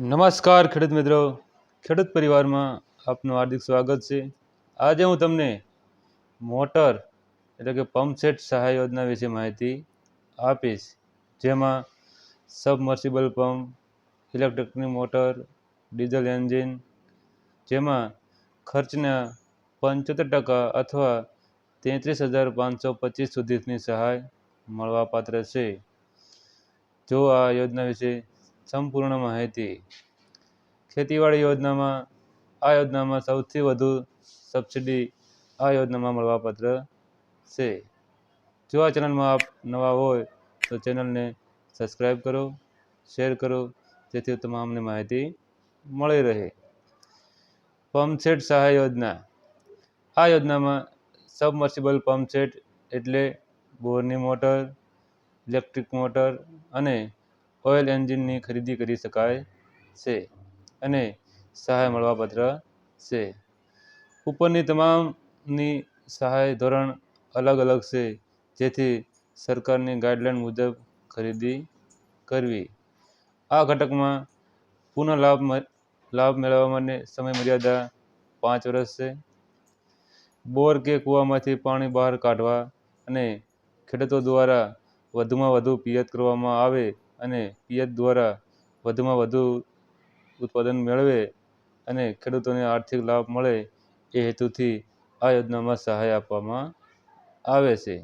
નમસ્કાર ખેડૂત મિત્રો. ખેડૂત પરિવારમાં આપનું હાર્દિક સ્વાગત છે. આજે હું તમને મોટર એટલે કે પંપ સેટ સહાય યોજના વિશે માહિતી આપીશ. જેમાં સબમર્સિબલ પંપ, ઇલેક્ટ્રિકની મોટર, ડીઝલ એન્જિન, જેમાં ખર્ચના પંચોતેર ટકા અથવા તેત્રીસ હજાર પાંચસો પચીસ સુધીની સહાય મળવાપાત્ર છે. જો આ યોજના વિશે સંપૂર્ણ માહિતી. ખેતીવાડી યોજનામાં, આ યોજનામાં સૌથી વધુ સબસિડી આ યોજનામાં મળવાપાત્ર છે. જો આ ચેનલમાં આપ નવા હોય, તો ચેનલને સબસ્ક્રાઈબ કરો, શેર કરો, જેથી તમામને માહિતી મળી રહે. પંપ સેટ સહાય યોજના. આ યોજનામાં સબમર્સિબલ પંપ સેટ એટલે બોરની મોટર, ઇલેક્ટ્રિક મોટર અને ઓઇલ એન્જિનની ખરીદી કરી શકાય છે અને સહાય મળવાપાત્ર છે. ઉપરની તમામની સહાય ધોરણ અલગ અલગ છે, જેથી સરકારની ગાઈડલાઈન મુજબ ખરીદી કરવી. આ ઘટકમાં પુનઃ લાભ લાભ મેળવવા માટે સમય મર્યાદા પાંચ વર્ષ છે. બોર કે કૂવામાંથી પાણી બહાર કાઢવા અને ખેડૂતો દ્વારા વધુમાં વધુ પિયત કરવામાં આવે અને પિયત દ્વારા વધુમાં વધુ ઉત્પાદન મેળવે અને ખેડૂતોને આર્થિક લાભ મળે એ હેતુથી આ યોજનામાં સહાય આપવામાં આવે છે.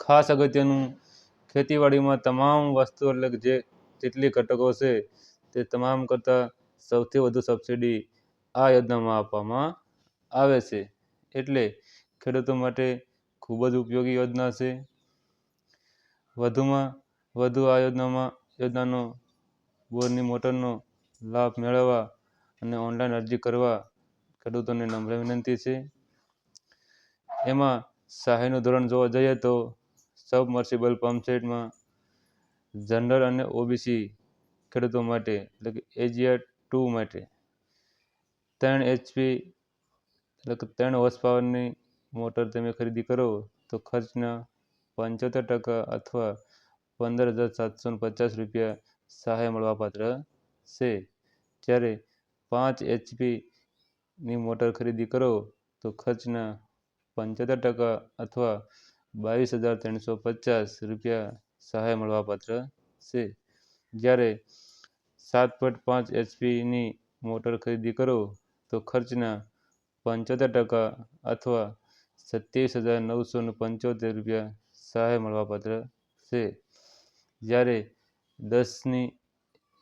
ખાસ અગત્યનું ખેતીવાડીમાં તમામ વસ્તુઓ એટલે જે જેટલી ઘટકો છે તે તમામ કરતાં સૌથી વધુ સબસિડી આ યોજનામાં આપવામાં આવે છે. એટલે ખેડૂતો માટે ખૂબ જ ઉપયોગી યોજના છે. વધુમાં વધુ આ યોજનામાં, યોજનાનો, બોરની મોટરનો લાભ મેળવવા અને ઓનલાઈન અરજી કરવા ખેડૂતોને નમ્ર વિનંતી છે. એમાં સહાયનું ધોરણ જોવા જઈએ તો સબમર્સિબલ પંપ સેટમાં જનરલ અને ઓબીસી ખેડૂતો માટે, એટલે કે એજીઆર ટુ માટે ત્રણ એચપી, એટલે કે ત્રણ હોર્સ પાવરની મોટર તમે ખરીદી કરો તો ખર્ચના પંચોતેર ટકા અથવા પંદર હજાર સાતસો પચાસ રૂપિયા સહાય મળવાપાત્ર છે જ્યારે પાંચ એચપીની મોટર ખરીદી કરો તો ખર્ચના પંચોતેર ટકા અથવા બાવીસ હજાર ત્રણસો પચાસ રૂપિયા સહાય મળવાપાત્ર છે જ્યારે સાત પોઈન્ટ પાંચ એચપીની મોટર ખરીદી કરો તો ખર્ચના પંચોતેર ટકા અથવા સત્યાવીસ હજાર નવસો ને પંચોતેર રૂપિયા સહાય મળવાપાત્ર છે જ્યારે દસની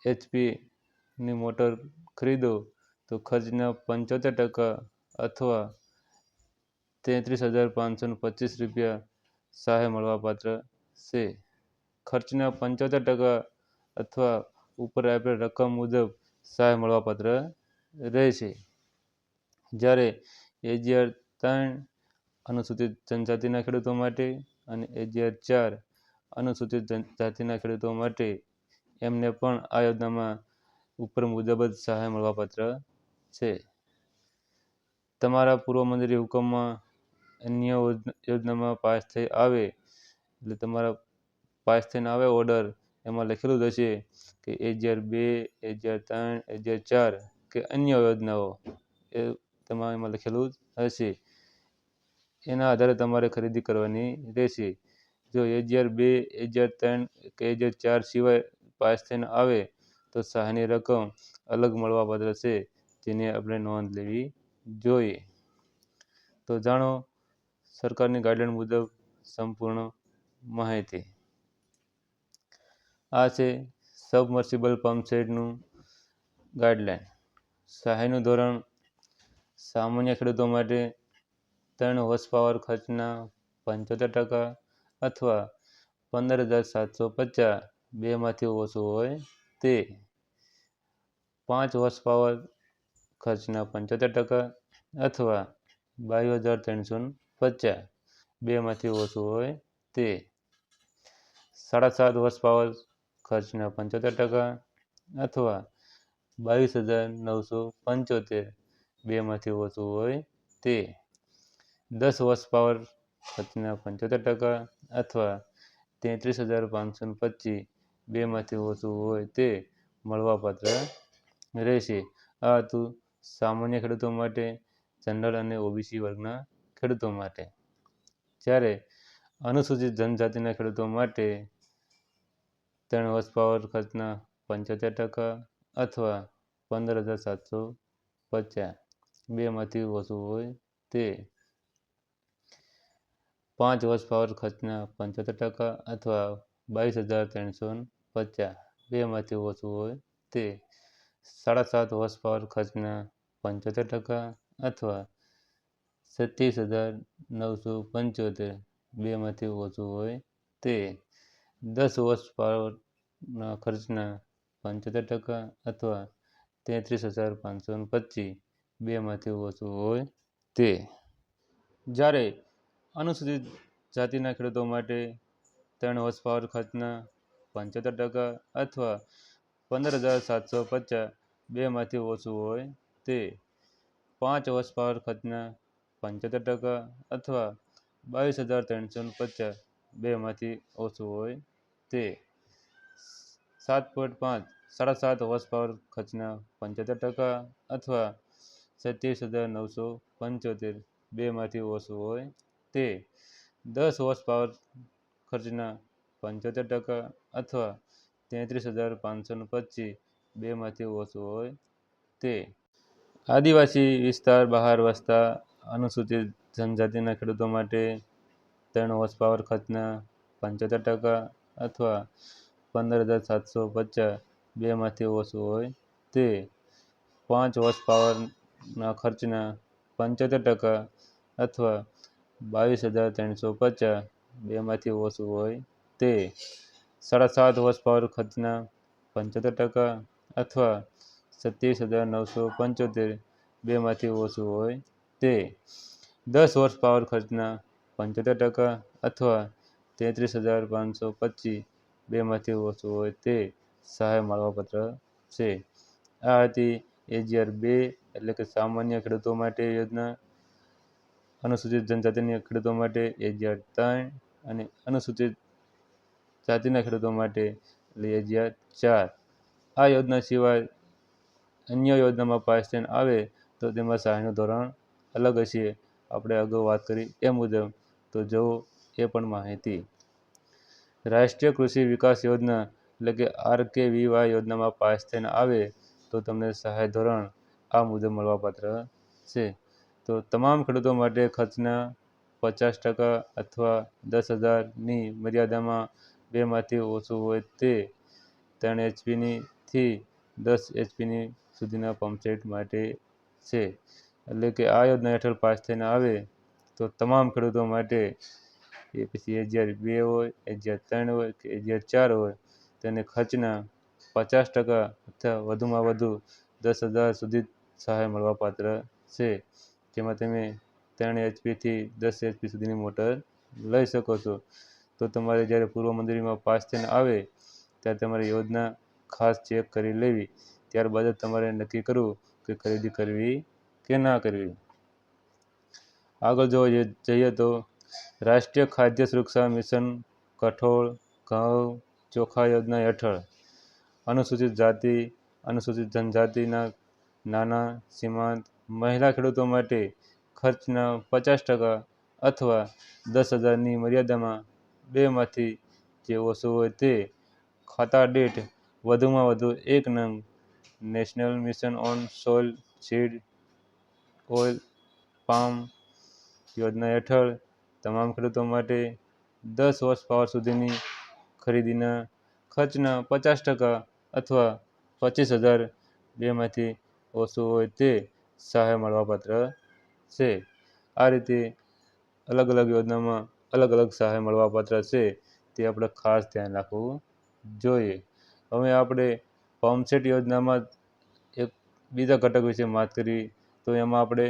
એચપીની મોટર ખરીદો, તો ખર્ચના પંચોતેર ટકા અથવા તેત્રીસ હજાર પાંચસો પચીસ રૂપિયા સહાય મળવાપાત્ર છે. ખર્ચના પંચોતેર ટકા અથવા ઉપર આપેલ રકમ મુજબ સહાય મળવાપાત્ર રહેશે. જ્યારે એજીઆર ત્રણ અનુસૂચિત જનજાતિના ખેડૂતો માટે અને એજીઆર ચાર અનુસૂચિત જાતિના ખેડૂતો માટે એમને પણ આ યોજનામાં ઉપર મુજબ જ સહાય મળવાપાત્ર છે. તમારા પૂર્વ મંજૂરી હુકમમાં અન્ય યોજનામાં પાસ થઈ આવે એટલે તમારા પાસ થઈને આવે ઓર્ડર, એમાં લખેલું જ હશે કે એજીઆર બે એજીઆર ત્રણ એજીઆર ચાર કે અન્ય યોજનાઓ એ તમારે એમાં લખેલું જ હશે. એના આધારે તમારે ખરીદી કરવાની રહેશે. જો એજીઆર બે એજીઆર ત્રણ કે એજીઆર ચાર સિવાય પાસ થઈને આવે તો સહાયની રકમ અલગ મળવાપાત્ર છે જેની આપણે નોંધ લેવી જોઈએ. તો જાણો, સરકારની ગાઈડલાઈન મુજબ સંપૂર્ણ માહિતી. આ છે સબમર્સિબલ પંપ સેટનું ગાઈડલાઈન. સહાયનું ધોરણ સામાન્ય ખેડૂતો માટે ત્રણ હોર્સ પાવર ખર્ચના પંચોતેર ટકા અથવા પંદર હજાર સાતસો પચાસ બેમાંથી ઓછું હોય તે પાંચ હોર્સ પાવર ખર્ચના પંચોતેર ટકા અથવા બાવીસ હજાર ત્રણસો પચાસ બેમાંથી ઓછું હોય તે સાડા સાત હોર્સ પાવર ખર્ચના પંચોતેર ટકા અથવા બાવીસ હજાર નવસો પંચોતેર બેમાંથી ઓછું હોય તે દસ હોર્સ પાવર ખર્ચના પંચોતેર ટકા અથવા તેત્રીસ હજાર પાંચસો પચીસ બેમાંથી ઓછું હોય તે મળવાપાત્ર રહેશે. આ હતું સામાન્ય ખેડૂતો માટે, જનરલ અને ઓબીસી વર્ગના ખેડૂતો માટે. જ્યારે અનુસૂચિત જનજાતિના ખેડૂતો માટે ત્રણ વર્ષ પાવર ખર્ચના પંચોતેર ટકા અથવા પંદર હજાર સાતસો પચાસ બેમાંથી ઓછું હોય તે પાંચ હોર્સ પાવર ખર્ચના પંચોતેર ટકા અથવા બાવીસ હજાર ત્રણસો પચાસ. બેમાંથી ઓછું હોય તે સાડા સાત હોર્સ પાવર ખર્ચના પંચોતેર ટકા અથવા સત્યાવીસ હજાર નવસો પંચોતેર. બેમાંથી ઓછું હોય તે દસ હોર્સ પાવરના ખર્ચના પંચોતેર ટકા અથવા તેત્રીસ હજાર પાંચસો પચીસ. બેમાંથી ઓછું હોય તે જ્યારે અનુસૂચિત જાતિના ખેડૂતો માટે ત્રણ હોર્સ પાવર ખર્ચના પંચોતેર ટકા અથવા પંદર હજાર સાતસો પચાસ બેમાંથી ઓછું હોય તે પાંચ હોર્સ પાવર ખર્ચના પંચોતેર ટકા અથવા બાવીસ હજાર ત્રણસો પચાસ બેમાંથી ઓછું હોય તે સાત પોઈન્ટ પાંચ, સાડા સાત હોર્સ પાવર ખર્ચના પંચોતેર ટકા અથવા સત્યાવીસ હજાર નવસો પંચોતેર બેમાંથી ઓછું હોય તે દસ હોર્સ પાવર ખર્ચના પંચોતેર ટકા અથવા તેત્રીસ હજાર પાંચસોને પચીસ બેમાંથી ઓછું હોય તે. આદિવાસી વિસ્તાર બહાર વસતા અનુસૂચિત જનજાતિના ખેડૂતો માટે ત્રણ હોર્સ પાવર ખર્ચના પંચોતેર ટકા અથવા પંદર હજાર સાતસો પચાસ બેમાંથી ઓછું હોય તે. પાંચ હોર્સ પાવરના ખર્ચના પંચોતેર ટકા અથવા બાવીસ હજાર ત્રણસો પચાસ. બેમાંથી ઓછું હોય તે સાડા સાત હોર્સ પાવર ખર્ચના પંચોતેર ટકા અથવા સત્યાવીસ હજાર નવસો પંચોતેર. બેમાંથી ઓછું હોય તે દસ હોર્સ પાવર ખર્ચના પંચોતેર ટકા અથવા તેત્રીસ હજાર પાંચસો પચીસ. બેમાંથી ઓછું હોય તે સહાય માળવાપત્ર છે. આ હતી એજીઆર બે એટલે કે સામાન્ય ખેડૂતો માટે યોજના અનુસૂચિત જનજાતિના ખેડૂતો માટે એજીઆર ત્રણ અને અનુસૂચિત જાતિના ખેડૂતો માટે એજીઆર ચાર. આ યોજના સિવાય અન્ય યોજનામાં પાસ થઈને આવે તો તેમાં સહાયનું ધોરણ અલગ હશે. આપણે અગાઉ વાત કરી એ મુજબ તો જુઓ એ પણ માહિતી. રાષ્ટ્રીય કૃષિ વિકાસ યોજના એટલે કે આરકેવીવાય યોજનામાં પાસ થઈને આવે તો તમને સહાય ધોરણ આ મુજબ મળવાપાત્ર છે. તો તમામ ખેડૂતો માટે ખર્ચના પચાસ ટકા અથવા દસ હજારની મર્યાદામાં બેમાંથી ઓછું હોય તે ત્રણ એચપીની થી દસ એચપીની સુધીના પંપસેટ માટે છે. એટલે કે આ યોજના હેઠળ પાસ થઈને આવે તો તમામ ખેડૂતો માટે એ પછી એજીઆર બે હોય, એજીઆર ત્રણ હોય કે એજીઆર ચાર હોય તેને ખર્ચના પચાસ ટકા અથવા વધુમાં વધુ દસ હજાર સુધી સહાય મળવાપાત્ર છે. જેમાં તમે ત્રણ એચપીથી દસ એચપી સુધીની મોટર લઈ શકો છો. તો તમારે જ્યારે પૂર્વ મંજૂરીમાં પાસ થઈને આવે, ત્યારે તમારી યોજના ખાસ ચેક કરી લેવી. ત્યારબાદ જ તમારે નક્કી કરવું કે ખરીદી કરવી કે ના કરવી. આગળ જોવા જઈએ તો રાષ્ટ્રીય ખાદ્ય સુરક્ષા મિશન કઠોળ ઘઉં ચોખા યોજના હેઠળ અનુસૂચિત જાતિ, અનુસૂચિત જનજાતિના નાના, સીમાંત મહિલા ખેડૂતો માટે ખર્ચના પચાસ ટકા અથવા દસ હજારની મર્યાદામાં બેમાંથી જે ઓછું હોય તે ખાતા દીઠ વધુમાં વધુ એક નંગ national mission on soil seed oil palm યોજના હેઠળ તમામ ખેડૂતો માટે દસ વર્ષ પાવર સુધીની ખરીદીના ખર્ચના પચાસ ટકા અથવા પચીસ હજાર બેમાંથી ઓછું હોય તે સહાય મળવાપાત્ર છે. આ રીતે અલગ અલગ યોજનામાં અલગ અલગ સહાય મળવાપાત્ર છે તે આપણે ખાસ ધ્યાન રાખવું જોઈએ. હવે આપણે પંપસેટ યોજનામાં એક બીજા ઘટક વિશે વાત કરી, તો એમાં આપણે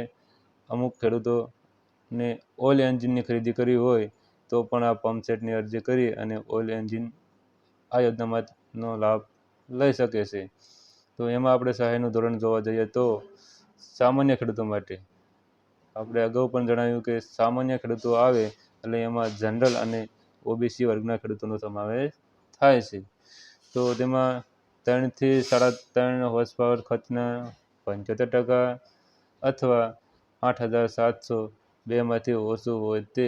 અમુક ખેડૂતોને ઓઇલ એન્જિનની ખરીદી કરવી હોય, તો પણ આ પંપસેટની અરજી કરી અને ઓઇલ એન્જિન આ યોજનામાંનો લાભ લઈ શકે છે. તો એમાં આપણે સહાયનું ધોરણ જોવા જઈએ તો સામાન્ય ખેડૂતો માટે. આપણે અગાઉ પણ જણાવ્યું કે સામાન્ય ખેડૂતો આવે એટલે એમાં જનરલ અને ઓબીસી વર્ગના ખેડૂતોનો સમાવેશ થાય છે. તો તેમાં ત્રણથી સાડા ત્રણ હોર્સ પાવર ખર્ચના પંચોતેર ટકા અથવા આઠ હજાર સાતસો બેમાંથી ઓછું હોય તે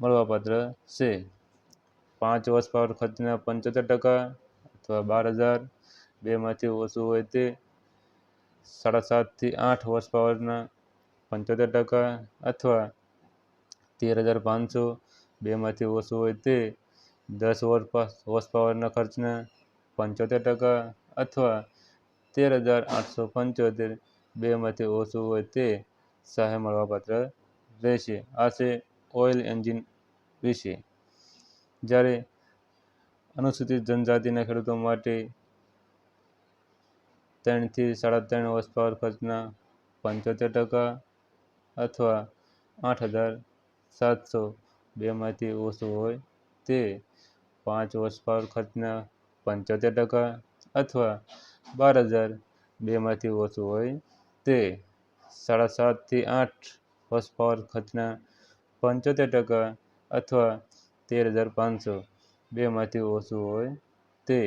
મળવાપાત્ર છે. પાંચ હોર્સ પાવર ખર્ચના પંચોતેર ટકા અથવા બાર હજાર બેમાંથી ઓછું હોય તે સાડા સાતથી આઠ હોર્સ પાવરના પંચોતેર ટકા અથવા તેર હજાર પાંચસો બેમાંથી ઓછું હોય તે દસ હોર્સ પાવરના ખર્ચના પંચોતેર ટકા અથવા તેર હજાર આઠસો પંચોતેર બેમાંથી ઓછું હોય તે સહાય મળવાપાત્ર રહેશે. આ છે ઓઇલ એન્જિન વિશે. જ્યારે અનુસૂચિત જનજાતિના ખેડૂતો માટે ત્રણથી સાડા ત્રણ હોર્સ પાવર ખર્ચના પંચોતેર ટકા અથવા આઠ હજાર સાતસો બેમાંથી ઓછું હોય તે પાંચ હોર્સ પાવર ખર્ચના પંચોતેર ટકા અથવા બાર હજાર બેમાંથી ઓછું હોય તે સાડા સાતથી આઠ હોર્સ પાવર ખર્ચના પંચોતેર ટકા અથવા તેર હજાર પાંચસો બેમાંથી ઓછું હોય તે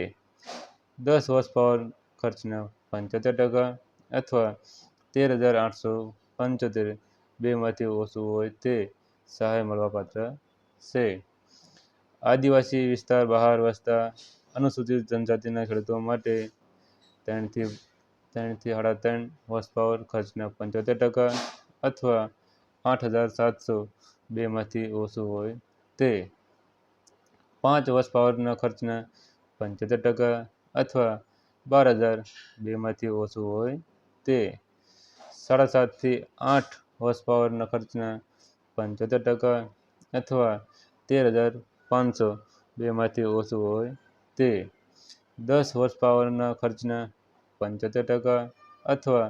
દસ હોર્સ પાવર ખર્ચના પંચોતેર ટકા અથવા તેર હજાર આઠસો પંચોતેર બેમાંથી ઓછું હોય તે સહાય મળવાપાત્ર છે. આદિવાસી વિસ્તાર બહાર વસતા અનુસૂચિત જનજાતિના ખેડૂતો માટે ત્રણથી ત્રણથી સાડા ત્રણ હોર્સ પાવર ખર્ચના પંચોતેર ટકા અથવા આઠ હજાર સાતસો બેમાંથી ઓછું હોય તે પાંચ હોર્સ પાવરના ખર્ચના પંચોતેર ટકા અથવા બાર હજાર બેમાંથી ઓછું હોય તે સાડા સાતથી આઠ હોર્સ પાવરના ખર્ચના પંચોતેર ટકા અથવા તેર હજાર પાંચસો બેમાંથી ઓછું હોય તે દસ હોર્સ પાવરના ખર્ચના પંચોતેર ટકા અથવા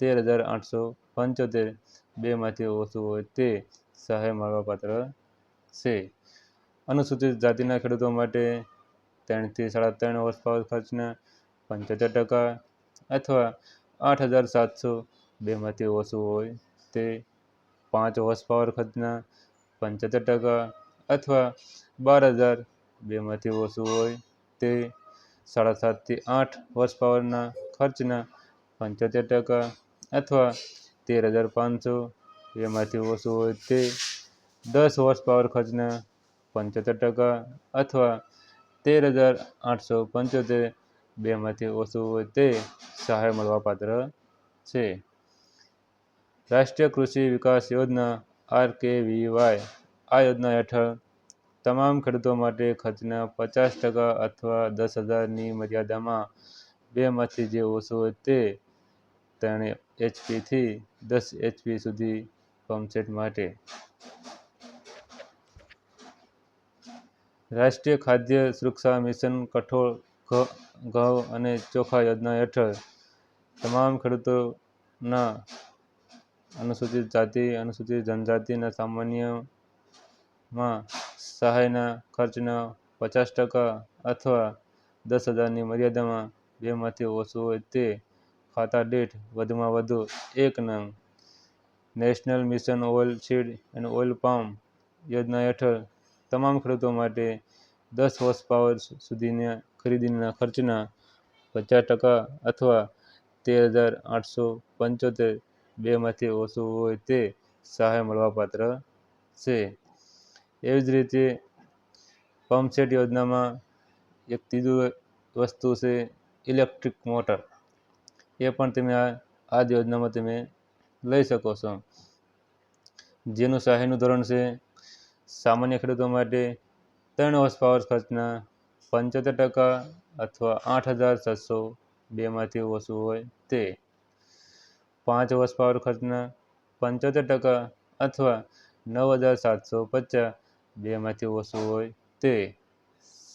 તેર હજાર આઠસો પંચોતેર બેમાંથી ઓછું હોય તે સહાય મળવાપાત્ર છે. અનુસૂચિત જાતિના ખેડૂતો માટે ત્રણથી સાડા ત્રણ હોર્સ પાવર ખર્ચના પંચોતેર ટકા અથવા આઠ હજાર સાતસો બેમાંથી ઓછું હોય તે પાંચ હોર્સ પાવર ખર્ચના પંચોતેર ટકા અથવા બાર હજાર બેમાંથી ઓછું હોય તે સાડા સાતથી આઠ હોર્સ પાવરના ખર્ચના પંચોતેર ટકા અથવા તેર હજાર પાંચસો બેમાંથી ઓછું હોય તે દસ હોર્સ પાવર ખર્ચના પંચોતેર ટકા અથવા તેર હજાર આઠસો પંચોતેર બેમાંથી ઓછું હોય તે સહાય મળવાપાત્ર છે. રાષ્ટ્રીય કૃષિ વિકાસ યોજના આર કે વી વાય આ યોજના હેઠળ તમામ ખેડૂતો માટે ખર્ચના પચાસ ટકા અથવા દસ હજારની મર્યાદામાં બેમાંથી જે ઓછું હોય તે ત્રણ એચપીથી દસ એચપી સુધી પંપસેટ માટે. રાષ્ટ્રીય ખાદ્ય સુરક્ષા મિશન કઠોળ ઘઉં અને ચોખા યોજના હેઠળ તમામ ખેડૂતોના અનુસૂચિત જાતિ, અનુસૂચિત જનજાતિના સામાન્યમાં સહાયના ખર્ચના પચાસ ટકા અથવા દસ હજારની મર્યાદામાં બેમાંથી ઓછું હોય તે ખાતા દીઠ વધુમાં વધુ એક નંગ. National mission oil seed and oil palm યોજના હેઠળ તમામ ખેડૂતો માટે દસ હોર્સ પાવર સુધીના ખરીદીના ખર્ચના પચાસ ટકા અથવા તેર હજાર આઠસો પંચોતેર બેમાંથી ઓછું હોય તે સહાય મળવાપાત્ર છે. એવી જ રીતે પંપસેટ યોજનામાં એક ત્રીજું વસ્તુ છે ઇલેક્ટ્રિક મોટર. એ પણ તમે આ આ યોજનામાં તમે લઈ શકો છો. જેનું સહાયનું ધોરણ છે સામાન્ય ખેડૂતો માટે ત્રણ વર્ષ પાવર ખર્ચના પંચોતેર ટકા અથવા આઠ હજાર છસો બેમાંથી ઓછું હોય તે પાંચ વર્ષ પાવર ખર્ચના પંચોતેર ટકા અથવા નવ હજાર સાતસો પચાસ બેમાંથી ઓછું હોય તે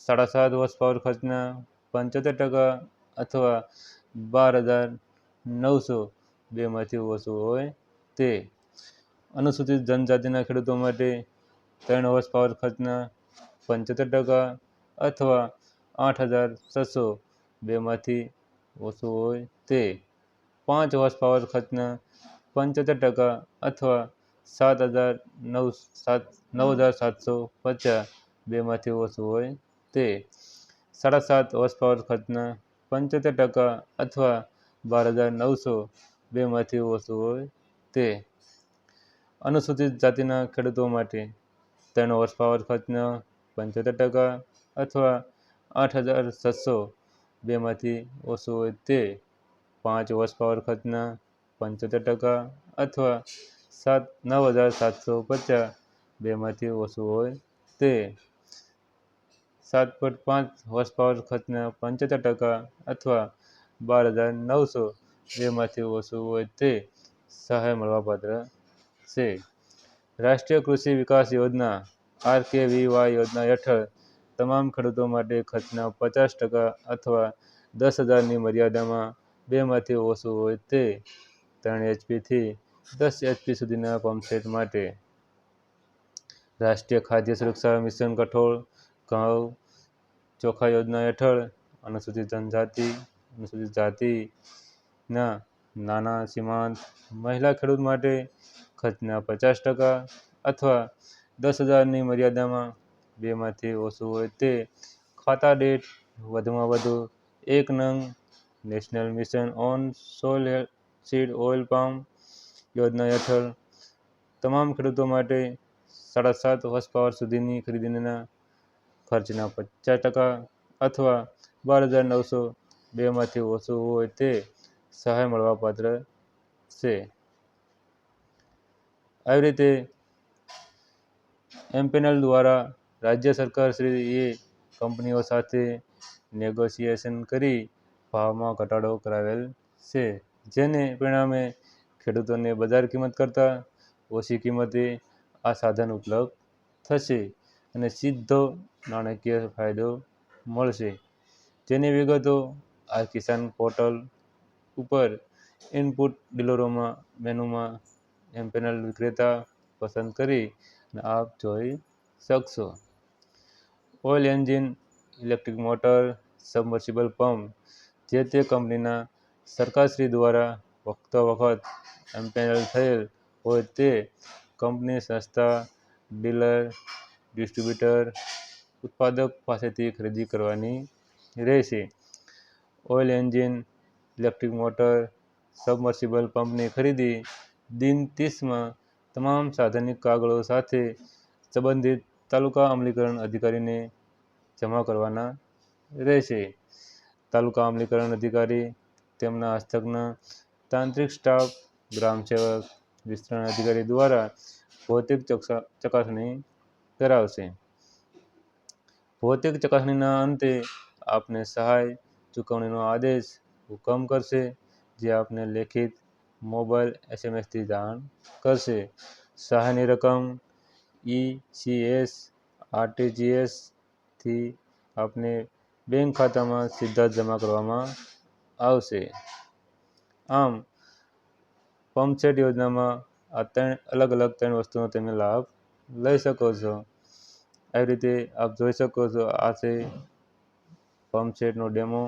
સાડા સાત વર્ષ પાવર ખર્ચના પંચોતેર ટકા અથવા બાર હજાર નવસો બેમાંથી ઓછું હોય તે અનુસૂચિત જનજાતિના ખેડૂતો માટે ત્રણ વર્ષ પાવર ખર્ચના પંચોતેર ટકા અથવા આઠ હજાર છસો બેમાંથી ઓછું હોય તે પાંચ હોર્સ પાવર ખર્ચના પંચોતેર ટકા અથવા સાત હજાર નવ સાત નવ હજાર સાતસો પચાસ બેમાંથી ઓછું હોય તે સાડા સાત હોર્સ પાવર ખર્ચના પંચોતેર ટકા અથવા બાર હજાર નવસો બેમાંથી ઓછું હોય તે અનુસૂચિત જાતિના ખેડૂતો માટે ત્રણ હોર્સ પાવર ખર્ચના પંચોતેર ટકા અથવા આઠ હજાર છસો બેમાંથી ઓછું હોય તે પાંચ હોર્સ પાવર ખર્ચના પંચોતેર ટકા અથવા સાત નવ હજાર સાતસો પચાસ બેમાંથી ઓછું હોય તે સાત પોઈન્ટ પાંચ હોર્સ પાવર ખર્ચના પંચોતેર ટકા અથવા બાર હજાર નવસો બેમાંથી ઓછું હોય તે સહાય મળવાપાત્ર છે. રાષ્ટ્રીય કૃષિ વિકાસ યોજના આરકેવીવાય યોજના હેઠળ તમામ ખેડૂતો માટે ખર્ચના પચાસ ટકા અથવા દસ હજારની મર્યાદામાં બેમાંથી ઓછું હોય તે ત્રણ એચપીથી દસ એચપી સુધીના પંપસેટ માટે રાષ્ટ્રીય ખાદ્ય સુરક્ષા મિશન કઠોળ, ઘઉં, ચોખા યોજના હેઠળ અનુસૂચિત જનજાતિ, અનુસૂચિત જાતિના નાના, સીમાંત મહિલા ખેડૂત માટે ખર્ચના પચાસ ટકા અથવા દસ હજારની મર્યાદામાં બેમાંથી ઓછું હોય તે ખાતા દીઠ વધુમાં વધુ એક નંગ national mission on soil seed oil palm યોજના હેઠળ તમામ ખેડૂતો માટે સાડા સાત હોર્સ પાવર સુધીની ખરીદીના ખર્ચના પચાસ ટકા અથવા બાર હજાર નવસો બેમાંથી ઓછું હોય તે સહાય મળવાપાત્ર છે. આવી રીતે એમપેનલ દ્વારા રાજ્ય સરકારશ્રીએ કંપનીઓ સાથે નેગોશિએશન કરી ભાવમાં ઘટાડો કરાવેલ છે, જેને પરિણામે ખેડૂતોને બજાર કિંમત કરતાં ઓછી કિંમતે આ સાધન ઉપલબ્ધ થશે અને સીધો નાણાકીય ફાયદો મળશે. જેની વિગતો આ કિસાન પોર્ટલ ઉપર ઇનપુટ ડીલરોમાં મેનુમાં એમપેનલ વિક્રેતા પસંદ કરી આપ જોઈ શકશો. Oil engine, electric motor, submersible pump, જે તે કંપનીના સરકારશ્રી દ્વારા વખતો વખત એમ્પેનલ થયેલ હોય તે કંપની સંસ્થા, ડીલર, ડિસ્ટ્રીબ્યુટર, ઉત્પાદક પાસેથી ખરીદી કરવાની રહેશે. Oil engine, electric motor, submersible પંપની ખરીદી દિન ત્રીસમાં તમામ સાધનિક કાગળો સાથે સંબંધિત તાલુકા અમલીકરણ અધિકારીને જમા કરવાના રહેશે. તાલુકા અમલીકરણ અધિકારી, તેમના હસ્તકના તાંત્રિક સ્ટાફ, ગ્રામ સેવક, વિસ્તરણ અધિકારી દ્વારા ભૌતિક ચકાસણી કરાવશે. ભૌતિક ચકાસણીના અંતે આપને સહાય ચૂકવણીનો આદેશ હુકમ કરશે, જે આપને લેખિત મોબાઈલ એસએમએસથી જાણ કરશે. સહાયની રકમ ઈસીએસ આરટીજીએસથી આપને બેંક ખાતામાં સીધા જમા કરવામાં આવશે. આમ, પંપસેટ યોજનામાં આ ત્રણ અલગ અલગ ત્રણ વસ્તુનો તમે લાભ લઈ શકો છો. આવી રીતે આપ જોઈ શકો છો, આ છે પંપસેટનો ડેમો.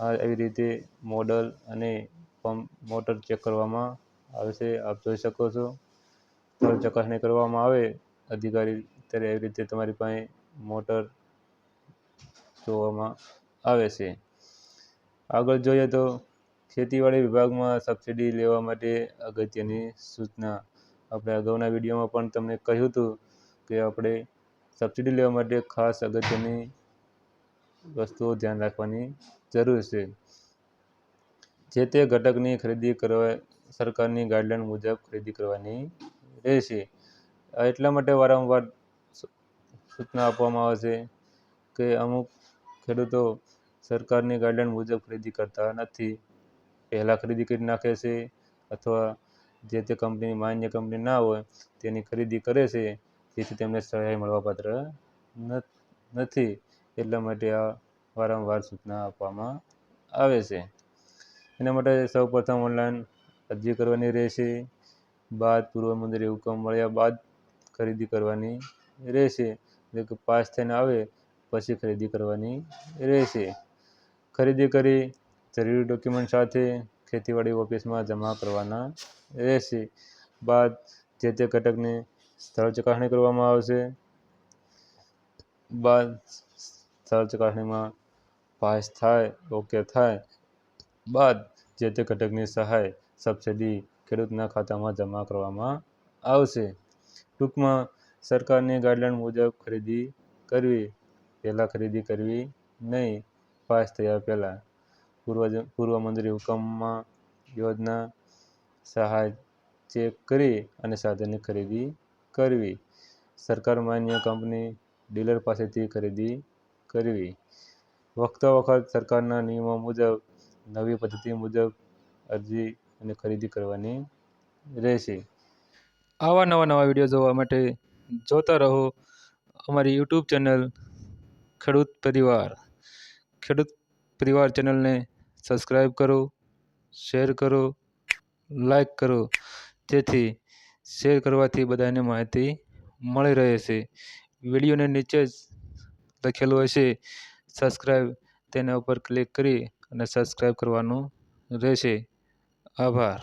આ એવી રીતે મોડલ અને પંપ, મોટર ચેક કરવામાં આવશે, આપ જોઈ શકો છો. ચકાસણી કરવામાં આવે, અધિકારી ત્યારે એવી રીતે તમારી પાસે મોટર જોવામાં આવે છે. આગળ જોઈએ તો ખેતીવાડી વિભાગમાં સબસિડી લેવા માટે અગત્યની સૂચના. આપણે અગાઉના વિડીયોમાં પણ તમને કહ્યું હતું કે આપણે સબસિડી લેવા માટે ખાસ અગત્યની વસ્તુઓ ધ્યાન રાખવાની જરૂર છે. જે તે ઘટકની ખરીદી કરવા, સરકારની ગાઈડલાઈન મુજબ ખરીદી કરવાની રહેશે એટલા માટે વારંવાર સૂચના આપવામાં આવે છે કે અમુક ખેડૂતો સરકારની ગાઈડલાઈન મુજબ ખરીદી કરતા નથી. પહેલાં ખરીદી કરી નાખે છે અથવા જે તે કંપની માન્ય કંપની ના હોય તેની ખરીદી કરે છે. જેથી તેમને સહાય મળવાપાત્ર નથી. એટલા માટે આ વારંવાર સૂચના આપવામાં આવે છે. એના માટે સૌપ્રથમ ઓનલાઈન અરજી કરવાની રહેશે. બાદ પૂર્વ મંદિરે હુકમ મળ્યા બાદ ખરીદી કરવાની રહેશે. એટલે કે પાસ થઈને આવે પછી ખરીદી કરવાની રહેશે. ખરીદી કરી જરૂરી ડોક્યુમેન્ટ સાથે ખેતીવાડી ઓફિસમાં જમા કરવાના રહેશે. બાદ જે તે ઘટકની સ્થળ ચકાસણી કરવામાં આવશે. બાદ સ્થળ ચકાસણીમાં પાસ થાય ઓકે થાય. બાદ જે તે ઘટકની સહાય સબસિડી ખેડૂતના ખાતામાં જમા કરવામાં આવશે. ટૂંકમાં સરકારની ગાઈડલાઈન મુજબ ખરીદી કરવી, પહેલાં ખરીદી કરવી નહીં, પાસ થયા પહેલાં. પૂર્વ પૂર્વ મંજૂરી હુકમમાં યોજના સહાય ચેક કરી અને સાધનની ખરીદી કરવી. સરકાર માન્ય કંપની ડીલર પાસેથી ખરીદી કરવી. વખતો વખત સરકારના નિયમો મુજબ, નવી પદ્ધતિ મુજબ અરજી અને ખરીદી કરવાની રહેશે. આવા નવા નવા વીડિયો જોવા માટે જોતા રહો અમારી યુટ્યુબ ચેનલ ખેડૂત પરિવાર. ખેડૂત પરિવાર ચેનલને સબસ્ક્રાઈબ કરો, શેર કરો લાઈક કરો. જેથી શેર કરવાથી બધાને માહિતી મળી રહે છે. વિડીયોને નીચે જ લખેલું હશે. સબસ્ક્રાઈબ તેના ઉપર ક્લિક કરી અને સબસ્ક્રાઈબ કરવાનું રહેશે. આભાર.